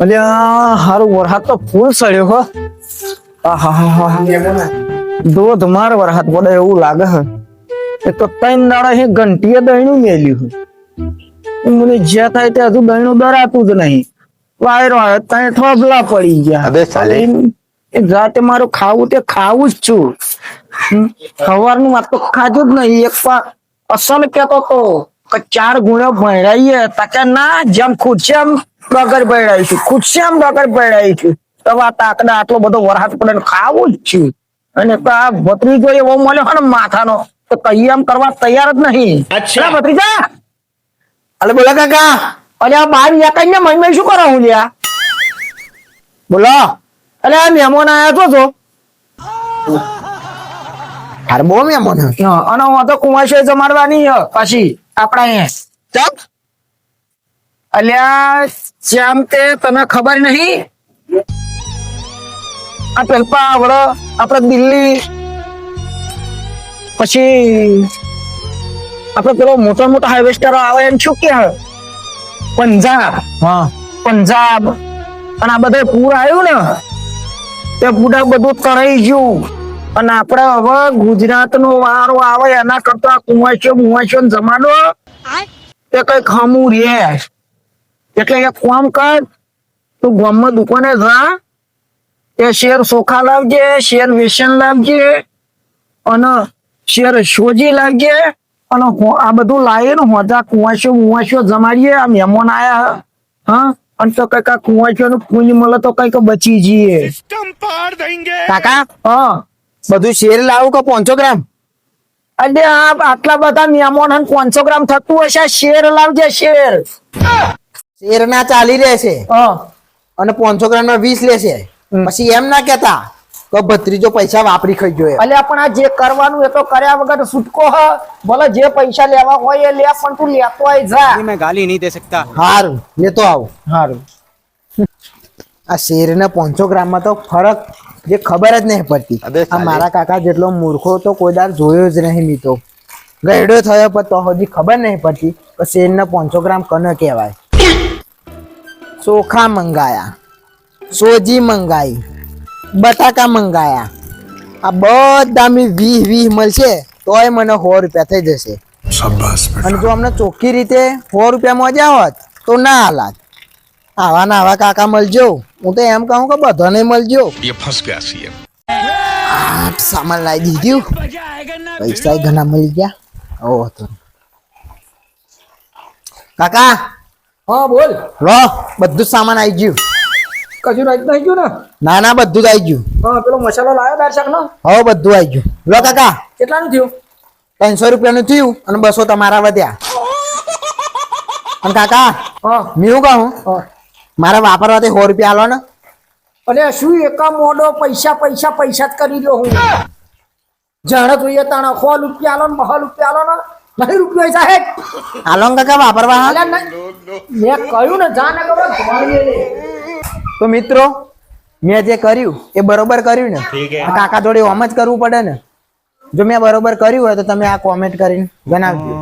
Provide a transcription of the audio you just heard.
અલ્યા હારું વરસાદ તો ફૂલ સડ્યો હો. ધોધમાર વરસાદ પડે એવું લાગે હે. એક તો ત્રણ દાડા હે ઘંટીએ દહીણું મેલ્યું હે. મને જ્યાં થાય ત્યાં હજુ દહીણું દરાતું જ નહીં. વાયરો ત્યાં થોભલા પડી ગયા. એ જાતે મારું ખાવું તે ખાવું જ છું. સવાર સવારનું વાત તો ખાધું જ નહીં. એક પા અસલ કેતો તો. ચાર ગુણો ભણાઈએ તકે ના જેમ ખુદશ્યામ બગર ભણાવીશું ખુદશ્યામ બગર ભણાવીશું તો આ તાકડા આટલો બધો વરસાદ પડે ખાવું જ છું. અને તો આ ભત્રીજો એવો મળ્યો છે ને માથાનો તો કઈ એમ કરવા તૈયાર જ નહીં. અચ્છા. ભત્રીજા! અલે બોલા કાકા. અરે આ બાર કઈ મહિને શું કરો હું લ્યા? બોલો. અરે આ મહેમાન આયા તો છો હાર બહુ મેમોન અને હું તો કુંવાશે જમાડવાની પછી. આપણા અહીંયા. અલ્યા શ્યામ તે તને ખબર નહીં? આ પેલપા આવડે આપણે દિલ્હી. પછી આપણે પેલો મોટા મોટા હાર્વેસ્ટરો આવે એમ શું કે? પંજાબ. હા. પંજાબ. અને આ બધે પૂર આવ્યું ને તે પૂરા બધું તણાઈ ગયું. અને આપણે હવે ગુજરાત નો વારો આવે એના કરતા કુંવાશો મુવાશો જમાનો તે કઈ ખામું રે એટલે એક કામ કર તું ગામમાં દુકાને જા એ શેર સોખા લાવજે શેર વેસન લાવજે અને શેર સોજી લાવજે અને આ બધું લાવીને હોજા કુંવાશો મુવાશો જમાડીએ આ મહેમાન આયા હા? અને તો કંઈક આ કુંવાશો નું પુંજ મળે તો કંઈક બચી જઈએ. કાકા હા. બધું શેર લાવું કે પાંચસો ગ્રામ? અરે આટલા બધા નિયમોન હન ગ્રામ થતું હશે શેર લાવજે શેર. શેર ના ચાલી રહેશે. અને પાંચસો ગ્રામ ના વીસ લેશે. પછી એમ ના કેતા ભત્રીજો પૈસા વાપરી ખાઈ જોઈએ અલે પણ આ જે કરવાનું એ તો કર્યા વગર છૂટકો હ. ભલે જે પૈસા લેવા હોય એ લે પણ તું લેતો આય જા. મે ગાલી નહીં દે શકતા. હારું લેતો આવ. હારું. આ શેર ને પાંચસો ગ્રામમાં તો ફરક જે ખબર જ નહીં પડતી. આ મારા કાકા જેટલો મૂર્ખો તો કોઈ દાર જોયો જ નહીં મી તો ગયડો થયો પણ તો હજી ખબર નહીં પડતી. કે શેર ને પાંચસો ગ્રામ કન કહેવાય. ચોખા મંગાયા. સોજી મંગાઈ. બટાકા મંગાયા. આ બધા મી વીસ વીસ મળશે તોય મને સો રૂપિયા થઈ જશે. અને જો અમને ચોખ્ખી રીતે સો રૂપિયા મજા હોત તો ના હાલાત. આવા ના આવા કાકા મળજો. હું તો એમ કહું કે બધાને મળજો. એ ફસ ગયા છીએ સામાન લાવી દીધું. પૈસા ઘણા મળી ગયા. ઓ તો કાકા. હા બોલ. લો બધું સામાન આવી ગયું. કજુ રાજ આવી ગયું ને? ના ના બધું આવી ગયું. હા પેલો મસાલો લાવ્યો દાળ દર્શક નો હા બધું આવી ગયું. લો કાકા. કેટલાનું થયું? ત્રણસો રૂપિયાનું થયું અને બસો તમારા વધ્યા. અને કાકા હા. મેં કહું? કહું મારા વાપરવાથી સો રૂપિયા આલો ને. અરે શું એકા મોડો પૈસા પૈસા પૈસા જ કરી લો હું? જાણે જોઈએ તાણે સો રૂપિયા આલો ને બસો રૂપિયા આલો ને. નહીં રૂપિયો સાહેબ. આલો ને કાકા વાપરવા મેં કહ્યું ને જાને. તો મિત્રો મેં જે કર્યું એ બરોબર કર્યું ને. કાકા જોડે ઓમ જ કરવું પડે ને. જો મેં બરોબર કર્યું હોય તો તમે આ કોમેન્ટ કરીને જણાવજો.